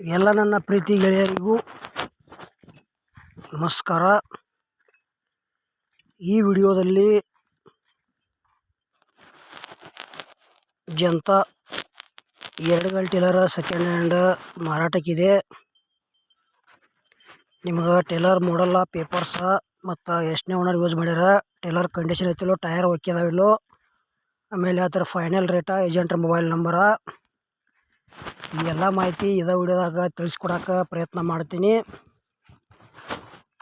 ಎಲ್ಲ ನನ್ನ ಪ್ರೀತಿ ಗೆಳೆಯರಿಗೂ ನಮಸ್ಕಾರ. ಈ ವಿಡಿಯೋದಲ್ಲಿ ಜಂತ ಎರಡು ಟೇಲರ್ ಸೆಕೆಂಡ್ ಹ್ಯಾಂಡ್ ಮಾರಾಟಕ್ಕಿದೆ. ನಿಮ್ಗೆ ಟೇಲರ್ ಮಾಡಲ್ಲ ಪೇಪರ್ಸ ಮತ್ತು ಎಷ್ಟನೇ ಓನರ್ ಯೂಸ್ ಮಾಡ್ಯಾರ, ಟೇಲರ್ ಕಂಡೀಷನ್ ಐತಿಲ್ಲೋ ಟಯರ್ ಒಕ್ಕಿದಾವಿಲ್ಲೋ ಆಮೇಲೆ ಅದರ ಫೈನಲ್ ರೇಟ ಏಜೆಂಟ್ರ ಮೊಬೈಲ್ ನಂಬರ ಈ ಎಲ್ಲ ಮಾಹಿತಿ ಇದೇ ವಿಡಿಯೋದಾಗ ತಿಳಿಸ್ಕೊಡಕ್ಕೆ ಪ್ರಯತ್ನ ಮಾಡ್ತೀನಿ.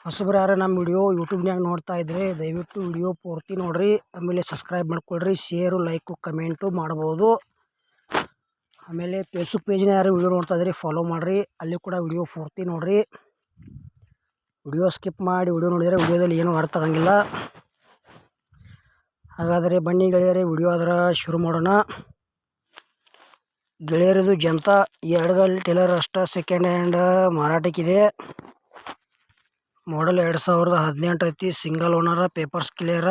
ಹೊಸಬ್ರು ಯಾರು ನಮ್ಮ ವಿಡಿಯೋ ಯೂಟ್ಯೂಬ್ನಾಗ ನೋಡ್ತಾ ಇದ್ರೆ ದಯವಿಟ್ಟು ವಿಡಿಯೋ ಪೂರ್ತಿ ನೋಡಿರಿ. ಆಮೇಲೆ ಸಬ್ಸ್ಕ್ರೈಬ್ ಮಾಡ್ಕೊಳ್ರಿ, ಶೇರು, ಲೈಕು, ಕಮೆಂಟು ಮಾಡ್ಬೋದು. ಆಮೇಲೆ ಫೇಸ್ಬುಕ್ ಪೇಜ್ನ ಯಾರು ವಿಡಿಯೋ ನೋಡ್ತಾ ಇದ್ರಿ ಫಾಲೋ ಮಾಡಿರಿ, ಅಲ್ಲಿ ಕೂಡ ವಿಡಿಯೋ ಪೂರ್ತಿ ನೋಡಿರಿ. ವಿಡಿಯೋ ಸ್ಕಿಪ್ ಮಾಡಿ ವಿಡಿಯೋ ನೋಡಿದರೆ ವಿಡಿಯೋದಲ್ಲಿ ಏನೂ ಅರ್ಥ ಆಗಂಗಿಲ್ಲ. ಹಾಗಾದರೆ ಬನ್ನಿ ಗೆಳೆಯರೇ, ವಿಡಿಯೋ ಅದರ ಶುರು ಮಾಡೋಣ. ಗೆಳೆಯರದು ಜನತಾ ಎರಡುಗಲ್ ಟೇಲರ್ ಅಷ್ಟ ಸೆಕೆಂಡ್ ಹ್ಯಾಂಡ್ ಮಾರಾಟಕ್ಕಿದೆ. ಮಾಡಲ್ ಎರಡು ಸಾವಿರದ ಹದಿನೆಂಟು ಐತಿ ಸಿಂಗಲ್ ಓನರ ಪೇಪರ್ಸ್ ಕ್ಲಿಯರ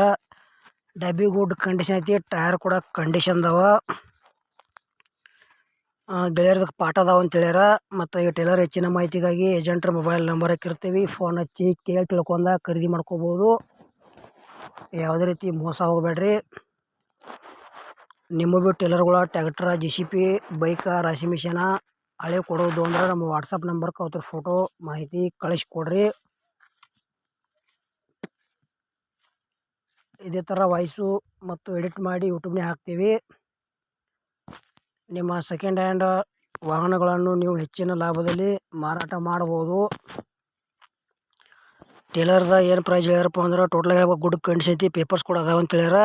ಡಬ್ಬಿ ಗುಡ್ ಕಂಡೀಷನ್ ಐತಿ ಟೈರ್ ಕೂಡ ಕಂಡೀಷನ್ ಅದಾವ ಗೆಳೆಯರದಕ್ಕೆ ಪಾಠ ಅದಾವ ಅಂತ ಹೇಳ್ಯಾರ. ಮತ್ತು ಈ ಟೇಲರ್ ಹೆಚ್ಚಿನ ಮಾಹಿತಿಗಾಗಿ ಏಜೆಂಟ್ರ ಮೊಬೈಲ್ ನಂಬರ್ ಹಾಕಿರ್ತೀವಿ ಫೋನ್ ಹಚ್ಚಿ ಕೇಳಿ ತಿಳ್ಕೊಂಡ ಖರೀದಿ ಮಾಡ್ಕೋಬೋದು. ಯಾವುದೇ ರೀತಿ ಮೋಸ ಹೋಗಬೇಡ್ರಿ. ನಿಮ್ಮ ಭೀ ಟೇಲರ್ಗಳ tractor J C B bike, ರಾಶಿ ಮಿಷನ, ಹಳೆ ಕೊಡೋದು ಅಂದ್ರೆ ನಮ್ಮ ವಾಟ್ಸಪ್ ನಂಬರ್ಗೆ ಅವ್ರ ಫೋಟೋ ಮಾಹಿತಿ ಕಳಿಸ್ಕೊಡ್ರಿ. ಇದೇ ಥರ ವಾಯ್ಸು ಮತ್ತು ಎಡಿಟ್ ಮಾಡಿ ಯೂಟ್ಯೂಬ್ನೇ ಹಾಕ್ತೀವಿ. ನಿಮ್ಮ ಸೆಕೆಂಡ್ ಹ್ಯಾಂಡ್ ವಾಹನಗಳನ್ನು ನೀವು ಹೆಚ್ಚಿನ ಲಾಭದಲ್ಲಿ ಮಾರಾಟ ಮಾಡ್ಬೋದು. ಟೇಲರ್ದ ಏನು ಪ್ರೈಸ್ ಹೇಳ್ಯಾರಪ್ಪ ಅಂದ್ರೆ ಟೋಟಲ್ ಗುಡ್ ಕಂಡೀಷನ್ ಐತಿ ಪೇಪರ್ಸ್ ಕೂಡ ಅದಾವಂತ ಹೇಳ್ಯಾರ.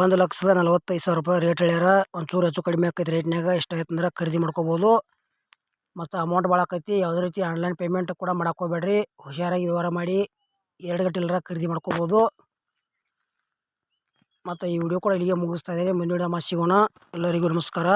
ಒಂದು ಲಕ್ಷದ ನಲವತ್ತೈದು ಸಾವಿರ ರೂಪಾಯಿ ರೇಟ್ ಹೇಳ್ಯಾರ. ಒಂಚೂರು ಹೆಚ್ಚು ಕಡಿಮೆ ಆಕೈತಿ ರೇಟ್ನಾಗ ಅಂದ್ರೆ ಖರೀದಿ ಮಾಡ್ಕೋಬೋದು. ಮತ್ತು ಅಮೌಂಟ್ ಭಾಳ ಆಕೈತಿ. ಯಾವುದೇ ರೀತಿ ಆನ್ಲೈನ್ ಪೇಮೆಂಟ್ ಕೂಡ ಮಾಡಕ್ಕೆ ಹೋಗ್ಬೇಡ್ರಿ. ಹುಷಾರಾಗಿ ವ್ಯವಹಾರ ಮಾಡಿ ಎರಡು ಗಂಟೆ ಖರೀದಿ ಮಾಡ್ಕೋಬೋದು. ಮತ್ತು ಈ ವಿಡಿಯೋ ಕೂಡ ಇಲ್ಲಿಗೆ ಮುಗಿಸ್ತಾ ಇದ್ದೀನಿ. ಮುಂದಿನ ವಿಡಿಯೋ ಎಲ್ಲರಿಗೂ ನಮಸ್ಕಾರ.